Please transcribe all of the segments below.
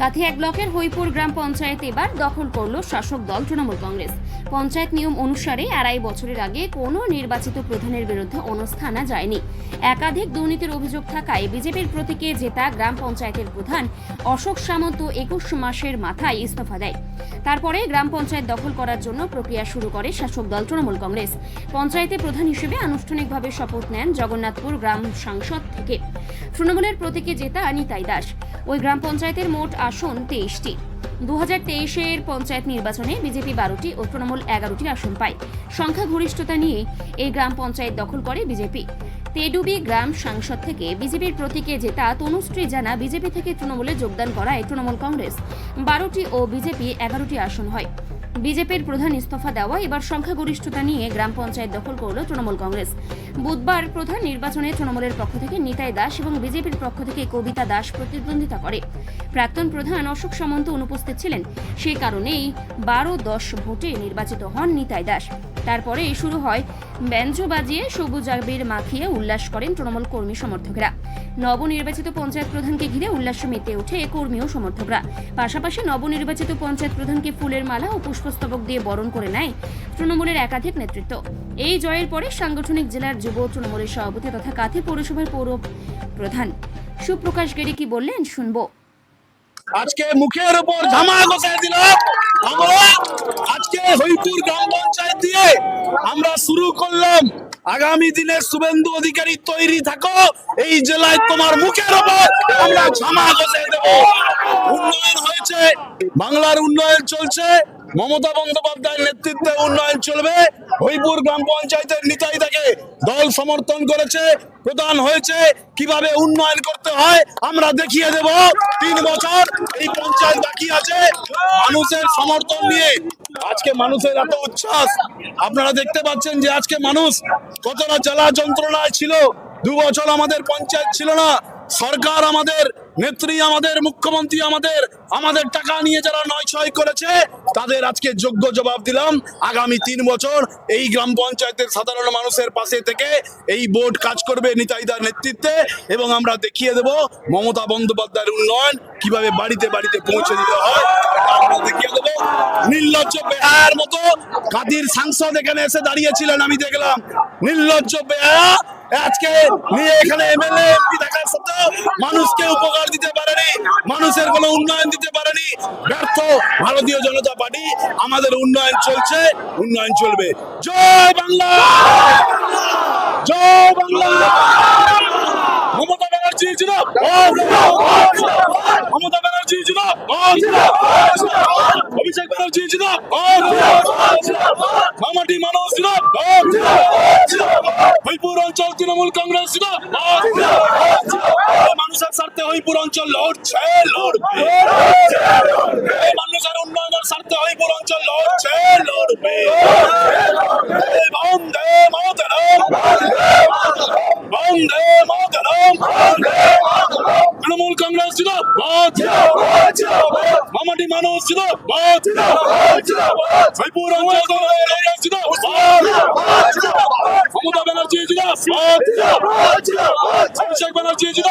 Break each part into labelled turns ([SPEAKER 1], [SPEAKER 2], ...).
[SPEAKER 1] কাথি এক ব্লকের হইপুর গ্রাম পঞ্চায়েত এবার দখল করল শাসক দল তৃণমূল কংগ্রেস। পঞ্চায়েত নিয়ম অনুসারে আড়াই বছরের আগে কোনো নির্বাচিত প্রধানের বিরুদ্ধে অনস্থা আনা যায়নি। একাধিক দুর্নীতির অভিযোগ থাকায় বিজেপির প্রতীকে জেতা গ্রাম পঞ্চায়েতের প্রধান অশোক সামন্ত একুশ মাসের মাথায় ইস্তফা দেয়। তারপরে গ্রাম পঞ্চায়েত দখল করার জন্য প্রক্রিয়া শুরু করে শাসক দল তৃণমূল কংগ্রেস। পঞ্চায়েতে প্রধান হিসেবে আনুষ্ঠানিকভাবে শপথ নেন জগন্নাথপুর গ্রাম সাংসদ থেকে। তৃণমূলের প্রতীকে জেতা নিতাই দাস। ওই গ্রাম পঞ্চায়েতের মোট আসন তেইশটি। দু হাজার তেইশের পঞ্চায়েত নির্বাচনে বিজেপি বারোটি ও তৃণমূল এগারোটি আসন পায়। সংখ্যাগরিষ্ঠতা নিয়ে এই গ্রাম পঞ্চায়েত দখল করে বিজেপি। তেডুবি গ্রাম সাংসদ থেকে বিজেপির প্রতীকে জেতা তনুশ্রী জানা বিজেপি থেকে তৃণমূলে যোগদান করায় তৃণমূল কংগ্রেস। বারোটি ও বিজেপি এগারোটি আসন হয়। বিজেপির প্রধান ইস্তফা দেওয়া, এবার সংখ্যাগরিষ্ঠতা নিয়ে গ্রাম পঞ্চায়েত দখল করল তৃণমূল কংগ্রেস। বুধবার প্রধান নির্বাচনে তৃণমূলের পক্ষ থেকে নিতাই দাস এবং বিজেপির পক্ষ থেকে কবিতা দাস প্রতিদ্বন্দ্বিতা করে। প্রাক্তন প্রধান অশোক সামন্ত অনুপস্থিত ছিলেন। সেই কারণেই বারো দশ ভোটে নির্বাচিত হন নিতাই দাস। তারপরে শুরু হয় ব্যঞ্জ বাজিয়ে সবুজ আবির মাখিয়ে উল্লাস করেন তৃণমূল কর্মী সমর্থকেরা। নবনির্বাচিত পঞ্চায়েত প্রধানকে ঘিরে উল্লাসে মেতে ওঠে কর্মী ও সমর্থকরা। পাশাপাশি নবনির্বাচিত পঞ্চায়েত প্রধানকে ফুলের মালা ও পুষ্পস্তবক দিয়ে বরণ করে নেয় তৃণমূলের একাধিক নেতৃত্ব। এই জয়ের পরে সাংগঠনিক জেলার যুব তৃণমূলের সভাপতি তথা কাথি পৌরসভার পৌর প্রধান সুপ্রকাশ গেরি কি বললেন শুনব।
[SPEAKER 2] আজকে মুখের উপর ধামা বসায় দিল। আজকে হইপুর গ্রাম পঞ্চায়েত দিয়ে আমরা শুরু করলাম। আগামী দিনে শুভেন্দু অধিকারী তৈরি থাকো। এই জেলায় তোমার মুখের উপর আমরা ধামা বসায় দেব। উন্নয়ন হয়েছে, বাংলার উন্নয়ন চলছে। মমতা বন্দ্যোপাধ্যায়ের নেতৃত্বে উন্নয়ন চলবে। হইপুর গ্রাম পঞ্চায়েতের নিতাইদাকে দল সমর্থন করেছে, প্রদান হয়েছে। কীভাবে উন্নয়ন করতে হয়, আমরা দেখিয়ে দেব। তিন বছর এই পঞ্চায়েত বাকি আছে। মানুষের সমর্থন নিয়ে আজকে মানুষের এত উচ্ছ্বাস। আপনারা দেখতে পাচ্ছেন যে আজকে মানুষ কতটা জ্বালা যন্ত্রণায় ছিল। দু বছর আমাদের পঞ্চায়েত ছিল না। সরকার আমাদের, নেত্রী আমাদের, মুখ্যমন্ত্রী আমাদের আমাদের টাকা নিয়ে যারা নয় ছয় করেছে, তাদের আজকে যোগ্য জবাব দিলাম। আগামী তিন বছর এই গ্রাম পঞ্চায়েতের সাধারণ মানুষের পাশে থেকে এই বোর্ড কাজ করবে নিতাইদার নেতৃত্বে এবং আমরা দেখিয়ে দেব মমতা বন্দ্যোপাধ্যায়ের উন্নয়ন কীভাবে বাড়িতে বাড়িতে পৌঁছে দিতে হয়। আমরা দেখিয়ে দেবো। নির্লজ্জ বেহার মতো কাদির সাংসদ এখানে এসে দাঁড়িয়েছিলেন, আমি দেখলাম। নির্লজ্জ বেহা আজকে নিয়ে এখানে এমএলএ, এমপি থাকার মানুষকে উপকার দিতে পারেনি, মানুষের কোনো উন্নয়ন দিতে পারেনি। ব্যর্থ ভারতীয় জনতা পার্টি, আমাদের উন্নয়ন চলছে, উন্নয়ন চলবে। জয় বাংলা! জয় বাংলা! মমতা ব্যানার্জি ছিল মমতা অভিষেক ব্যানার্জি ছিল মামাটি মানব ছিল হইপুর অঞ্চল তৃণমূল কংগ্রেস ছিল মানুষের স্বার্থে হইপুর অঞ্চল লড়ছে লড়বে এই মানুষের উন্নয়নের স্বার্থে হইপুর অঞ্চল লড়ছে লড়বে বন্দে মাতরম বন্দে মাতরম তৃণমূল কংগ্রেস ছিল মামাটি মানুষ ছিল হইপুর অঞ্চল কংগ্রেস ছিল ছিল ছিল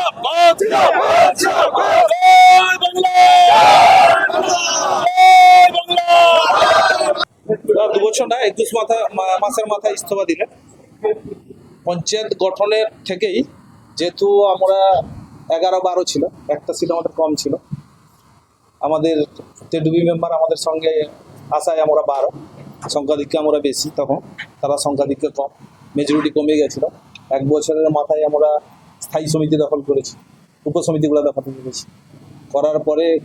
[SPEAKER 3] দু বছর না, একুশ মাথা মাসের মাথায় ইস্তফা দিলেন। পঞ্চায়েত গঠনের থেকেই যেহেতু আমরা এগারো বারো ছিল, একটা সিট আমাদের কম ছিল। আমাদের তেডুবি মেম্বার আমাদের সঙ্গে আসায় আমরা বারো। সংখ্যাধিক্য আমরা বেশি তখন। তারা সংখ্যাধিক্য কম। মেজরিটি কমে গেছিল। এক বছরের মাথায় আমরা স্থায়ী সমিতি দখল করেছি। উপসমিতিগুলো দখল করেছি। করার পরে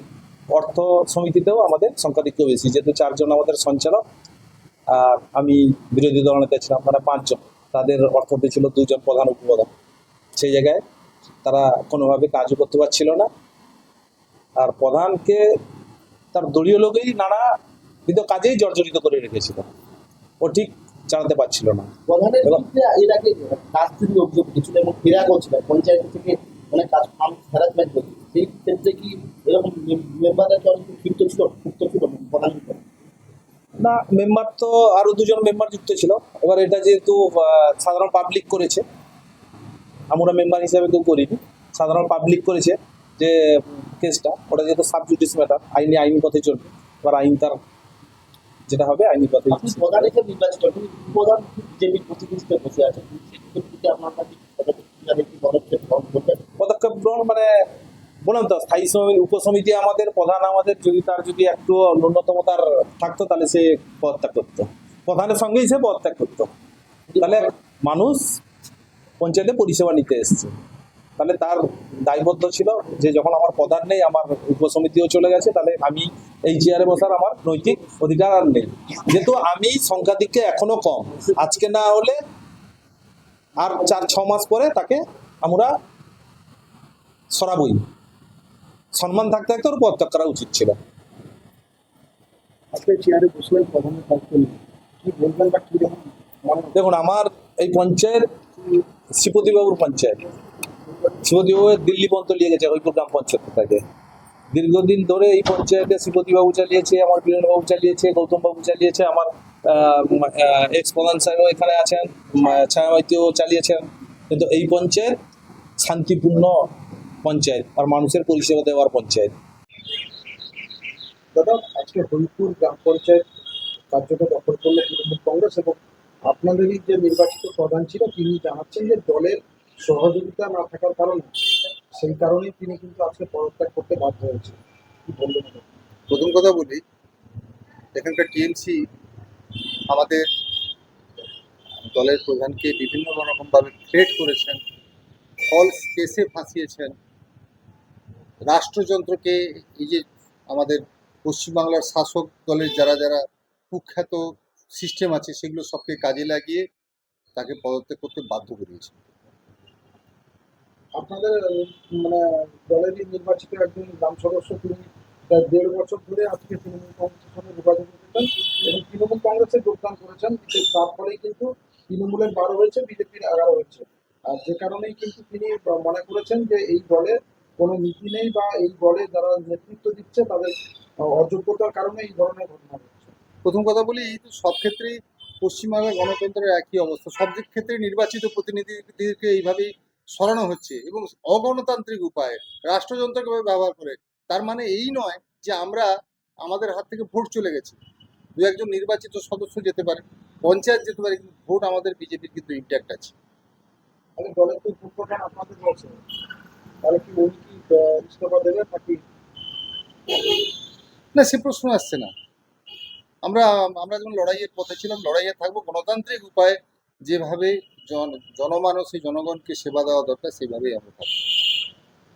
[SPEAKER 3] অর্থ সমিতিতেও আমাদের সংখ্যাধিক্য বেশি। যেহেতু চারজন আমাদের সঞ্চালক, আর আমি বিরোধী দল নেতা ছিলাম মানে পাঁচজন। তাদের অর্থতে ছিল দুজন প্রধান উপপ্রধান। সেই জায়গায় তারা কোনোভাবে কাজও করতে পারছিল না। আর প্রধানকে তার দলীয় লোকেই নানা বিধ কাজেই জর্জরিত করে রেখেছিল। ও ঠিক চালাতে পারছিল না।
[SPEAKER 4] প্রধানের এর আগে কাজ চুরি অভিযোগ উঠেছিল এবং ফেরা করছিল? পঞ্চায়েত থেকে অনেক কাজ হ্যারাসমেন্ট হয়েছিল সেই ক্ষেত্রে কি এরকম মেম্বাররা কি অনেক ক্ষিপ্ত ছিল ক্ষিপ্ত ছিল প্রধান
[SPEAKER 3] না মেম্বার তো আরও দুজন মেম্বার যুক্ত ছিল। এবার এটা যেহেতু সাধারণ পাবলিক করেছে আমরা মেম্বার হিসাবে কেউ করিনি সাধারণ পাবলিক করেছে। যে কেসটা ওটা যেহেতু সাবজুডিস ম্যাটার আইনি আইন পথে চলবে এবার আইন তার যেটা হবে আইনি পথে
[SPEAKER 4] প্রধান হিসেবে নির্বাচিত প্রধান বিজেপির প্রতিনিধিত্বে বসে আছেন আপনার কাছে পদক্ষেপ কীভাবে কি পদক্ষেপ গ্রহণ
[SPEAKER 3] পদক্ষেপ গ্রহণ মানে বললাম তো স্থায়ী সমিতি উপসমিতি আমাদের প্রধান আমাদের যদি তার যদি একটু ন্যূনতম তার থাকতো তাহলে সে পদত্যাগ করতো। প্রধানের সঙ্গেই সে পদত্যাগ করতো। তাহলে মানুষ পঞ্চায়েতে পরিষেবা নিতে এসছে। তাহলে তার দায়বদ্ধ ছিল যে যখন আমার প্রধান নেই আমার উপসমিতিও চলে গেছে তাহলে আমি এই চেয়ারে বসার আমার নৈতিক অধিকার আর নেই। যেহেতু আমি সংখ্যাধিক্যে এখনও কম আজকে না হলে আর চার ছ মাস পরে তাকে আমরা সরাবই। সম্মান থাকতে থাকতে ওর পদত্যাগ করা উচিত ছিল।
[SPEAKER 4] চেয়ারে বসলেন প্রধানের দায়িত্ব কি বলবেন বা কি রকম?
[SPEAKER 3] দেখুন আমার এই পঞ্চায়েত শ্রীপতিবাবুর পঞ্চায়েত। শ্রীপতিবাবু দিল্লি পর্যন্ত নিয়ে গেছে হরিপুর গ্রাম পঞ্চায়েত থেকে। দীর্ঘদিন ধরে এই পঞ্চায়েতে শ্রীপতিবাবু চালিয়েছে, আমার বীরেনবাবু চালিয়েছে গৌতমবাবু চালিয়েছে, আমার এক্স প্রধান সাহেবও এখানে আছেন ছায়ামাইতিও চালিয়েছেন। কিন্তু এই পঞ্চায়েত শান্তিপূর্ণ পঞ্চায়েত আর মানুষের পরিষেবা দেওয়ার পঞ্চায়েত।
[SPEAKER 5] দাদা, আজকে হরিপুর গ্রাম পঞ্চায়েত কার্যটা দখল করল তৃণমূল কংগ্রেস এবং আপনাদেরই যে নির্বাচিত প্রধান ছিল, তিনি জানাচ্ছেন যে দলের সহযোগিতা না থাকার কারণে, সেই কারণেই তিনি কিন্তু আজকে পদত্যাগ করতে বাধ্য হয়েছে?
[SPEAKER 6] প্রথম কথা বলি, এখানকার টিএমসি আমাদের দলের প্রধানকে বিভিন্ন রকমভাবে থ্রেট করেছেন ফলস কেসে ফাঁসিয়েছেন। রাষ্ট্রযন্ত্রকে এই যে আমাদের পশ্চিমবাংলার শাসক দলের যারা যারা কুখ্যাত সিস্টেম আছে, সেগুলো সবকে কাজে লাগিয়ে তাকে পদত্যাগ করতে বাধ্য করিয়েছে
[SPEAKER 5] আপনাদের মানে দলেরই নির্বাচিত একজন গ্রাম সদস্য তিনি দেড় বছর ধরে আজকে তৃণমূল কংগ্রেসের সঙ্গে যোগাযোগ করেছেন এবং তৃণমূল কংগ্রেসে যোগদান করেছেন তারপরেই কিন্তু তৃণমূলের বারো হয়েছে, বিজেপির এগারো হয়েছে। আর যে কারণেই কিন্তু তিনি মনে করেছেন যে এই দলে কোনো নীতি নেই বা এই দলে যারা নেতৃত্ব দিচ্ছে তাদের অযোগ্যতার কারণে এই ধরনের ঘটনা ঘটছে।
[SPEAKER 6] প্রথম কথা বলি, এই তো সব ক্ষেত্রেই পশ্চিমবাংলার গণতন্ত্রের একই অবস্থা। সব ক্ষেত্রে নির্বাচিত প্রতিনিধিদেরকে এইভাবেই সরানো হচ্ছে এবং অগণতান্ত্রিক উপায়ে রাষ্ট্রযন্ত্রকে ব্যবহার করে তার মানে এই নয় যে আমরা আমাদের হাত থেকে ভোট চলে গেছে। দু একজন নির্বাচিত সদস্য যেতে পারে পঞ্চায়েত যেতে পারে কিন্তু ভোট আমাদের বিজেপির কিন্তু ইন্ট্যাক্ট আছে।
[SPEAKER 5] দলের তো উপপ্রধান আপনাদের রয়েছে। তাহলে কি উনি কি ইস্তফা দেবেন নাকি?
[SPEAKER 6] না সে প্রশ্ন আসছে না। আমরা আমরা যেমন লড়াইয়ের পথে ছিলাম লড়াইয়ে থাকব গণতান্ত্রিক উপায়ে যেভাবে জন জনমানস জনগণকে সেবা দেওয়া দরকার সেভাবেই আমরা থাকব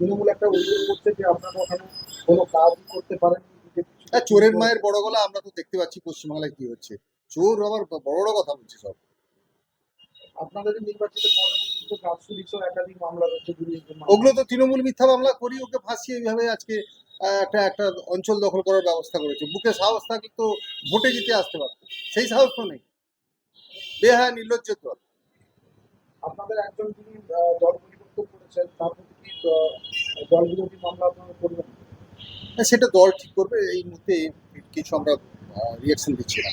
[SPEAKER 5] তৃণমূল একটা অভিযোগ করছে যে আপনারা ওখানে কোনো কাজই করতে পারেন
[SPEAKER 6] হ্যাঁ চোরের মায়ের বড় গলা আমরা তো দেখতে পাচ্ছি পশ্চিমবাংলায় কি হচ্ছে। চোর আবার বড় বড় কথা বলছে সব।
[SPEAKER 5] আপনাদের নির্বাচিত একাধিক মামলা রয়েছে
[SPEAKER 6] ওগুলো তো তৃণমূল মিথ্যা মামলা করি ওকে ফাঁসিয়ে এইভাবে আজকে একটা একটা অঞ্চল দখল করার ব্যবস্থা করেছে। বুকে সাহস থাকলে তো ভোটে জিতে আসতে পারতো। সেই সাহস তো নেই। বেহায় নির্লজ্জ দল
[SPEAKER 5] আপনাদের একজন যিনি দল পরিবর্তন করেছেন তার প্রতি দল বিরোধী মামলা আপনারা করবেন?
[SPEAKER 6] সেটা দল ঠিক করবে। এই মুহূর্তে কিছু আমরা রিয়াকশন দিচ্ছি না।